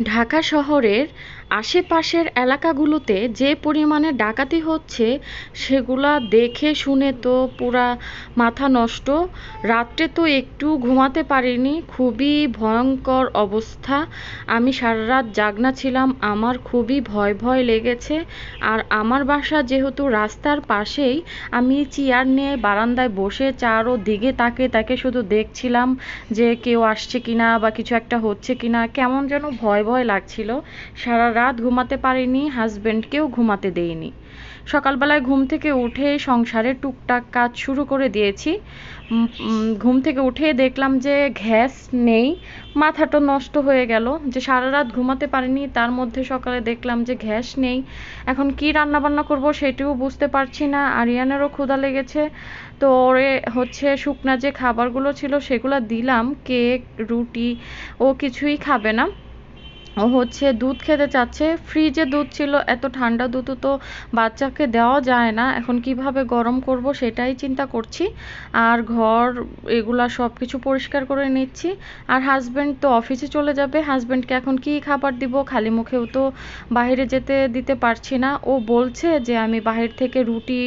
ঢাকা শহরের আশেপাশের এলাকাগুলোতে যে পরিমাণে ডাকাতি হচ্ছে, সেগুলা দেখে শুনে তো পুরা মাথা নষ্ট। রাত্রে তো একটু ঘুমাতে পারিনি, খুবই ভয়ঙ্কর অবস্থা। আমি সারা রাত জাগনা ছিলাম, আমার খুবই ভয় ভয় লেগেছে। আর আমার বাসা যেহেতু রাস্তার পাশেই, আমি চেয়ার নিয়ে বারান্দায় বসে চারো দিকে তাকে তাকে শুধু দেখছিলাম যে কেউ আসছে কিনা বা কিছু একটা হচ্ছে কিনা, কেমন যেন ভয় ভয় ভয় লাগছিল। সারা রাত ঘুমাতে পারিনি হাজব্যান্ডকেও ঘুমাতে দেইনি সকালবেলায় ঘুম থেকে উঠে সংসারের টুকটাক কাজ শুরু করে দিয়েছি। ঘুম থেকে উঠে দেখলাম যে গ্যাস নেই, মাথাটা নষ্ট হয়ে গেল। যে সারা রাত ঘুমাতে পারিনি, তার মধ্যে সকালে দেখলাম যে গ্যাস নেই। এখন কি রান্না বান্না করব সেটিও বুঝতে পারছি না, আরিয়ানেরও ক্ষুধা লেগেছে। তো ওরে হচ্ছে শুকনা যে খাবারগুলো ছিল সেগুলো দিলাম, কেক, রুটি, ও কিছুই খাবে না। ও হচ্ছে দুধ খেতে চাচ্ছে। ফ্রিজে দুধ ছিল, এত ঠান্ডা দুধ তো বাচ্চাকে দেওয়া যায় না। এখন কীভাবে গরম করব সেটাই চিন্তা করছি। আর ঘর, এগুলা সব কিছু পরিষ্কার করে নিচ্ছি। আর হাজব্যান্ড তো অফিসে চলে যাবে। হাজব্যান্ডকে এখন কি খাবার দিব? খালি মুখেও তো বাইরে যেতে দিতে পারছি না। ও বলছে যে, আমি বাহির থেকে রুটি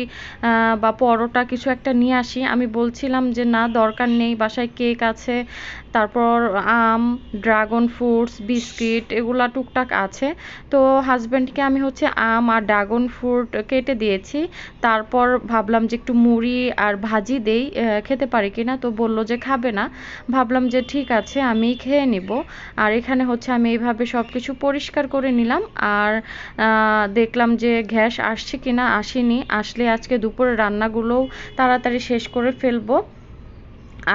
বা পরোটা কিছু একটা নিয়ে আসি। আমি বলছিলাম যে, না, দরকার নেই। বাসায় কেক আছে। তারপর আম ড্রাগন ফ্রুটস বিস্কিট এগুলা টুকটাক আছে। তো হাজব্যান্ডকে আমি হচ্ছে আম আর ড্রাগন ফ্রুট কেটে দিয়েছি। তারপর ভাবলাম যে একটু মুড়ি আর ভাজি দেই খেতে পারি কি না তো বলল যে খাবে না। ভাবলাম যে ঠিক আছে, আমি খেয়ে নিব। আর এখানে হচ্ছে আমি এইভাবে সব কিছু পরিষ্কার করে নিলাম। আর দেখলাম যে গ্যাস আসছে কি না আসেনি। আসলে আজকে দুপুরে রান্নাগুলোও তাড়াতাড়ি শেষ করে ফেলব।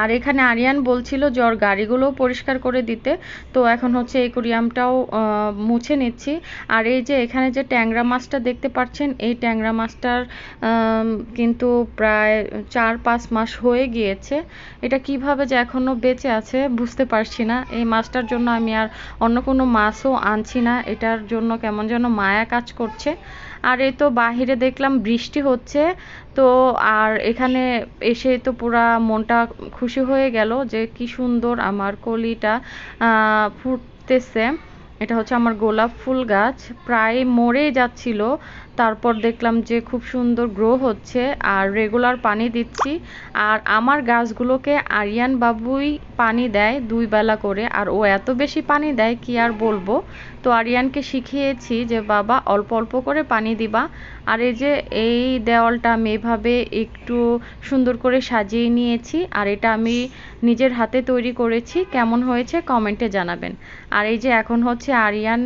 আর এখানে আরিয়ান বলছিল যে ওর গাড়িগুলোও পরিষ্কার করে দিতে। তো এখন হচ্ছে এই মুছে নিচ্ছি। আর এই যে এখানে যে ট্যাংরা মাছটা দেখতে পাচ্ছেন, এই ট্যাংরা মাছটার কিন্তু প্রায় চার পাঁচ মাস হয়ে গিয়েছে। এটা কীভাবে যে এখনও বেঁচে আছে বুঝতে পারছি না। এই মাছটার জন্য আমি আর অন্য কোনো মাছও আনছি না। এটার জন্য কেমন যেন মায়া কাজ করছে। আর এই তো বাহিরে দেখলাম বৃষ্টি হচ্ছে। তো আর এখানে এসে তো পুরা মনটা খুশি হয়ে গেল যে কি সুন্দর আমার কলিটা ফুটতেছে। এটা হচ্ছে আমার গোলাপ ফুল গাছ। প্রায় মরেই যাচ্ছিল। তারপর দেখলাম যে খুব সুন্দর গ্রো হচ্ছে। আর রেগুলার পানি দিচ্ছি। আর আমার গাছগুলোকে আরিয়ান বাবুই পানি দেয় দুই বেলা করে। আর ও এত বেশি পানি দেয় কি আর বলব? তো আরিয়ানকে শিখিয়েছি যে, বাবা, অল্প অল্প করে পানি দিবা। আর এই যে এই দেওয়ালটা আমি এভাবে একটু সুন্দর করে সাজিয়ে নিয়েছি। আর এটা আমি নিজের হাতে তৈরি করেছি, কেমন হয়েছে কমেন্টে জানাবেন। আর এই যে এখন হচ্ছে আরিয়ান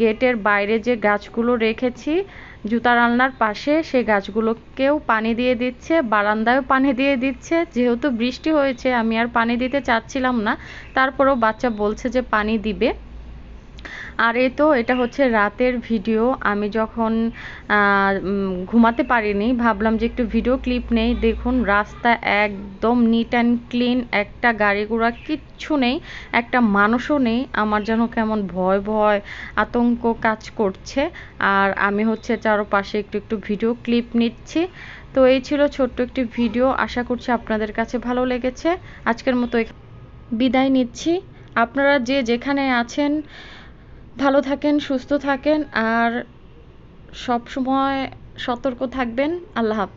গেটের বাইরে যে গাছগুলো রেখেছি জুতার আলনার পাশে সে গাছগুলোকেও পানি দিয়ে দিচ্ছে, বারান্দায়ও পানি দিয়ে দিচ্ছে। যেহেতু বৃষ্টি হয়েছে, আমি আর পানি দিতে চাচ্ছিলাম না। তারপরেও বাচ্চা বলছে যে পানি দিবে। আর এ তো এটা হচ্ছে রাতের ভিডিও। আমি যখন ঘুমাতে পারিনি, ভাবলাম যে একটু ভিডিও ক্লিপ নেই। দেখুন, রাস্তা একদম নিট অ্যান্ড ক্লিন একটা গাড়ি ঘোড়া কিচ্ছু নেই, একটা মানুষও নেই। আমার যেন কেমন ভয় ভয় আতঙ্ক কাজ করছে। আর আমি হচ্ছে চারপাশে একটু একটু ভিডিও ক্লিপ নিচ্ছি। তো এই ছিল ছোট্ট একটি ভিডিও। আশা করছি আপনাদের কাছে ভালো লেগেছে। আজকের মতো বিদায় নিচ্ছি। আপনারা যে যেখানে আছেন ভালো থাকেন সুস্থ থাকেন আর সব সময় সতর্ক থাকবেন। আল্লাহ হাফেজ।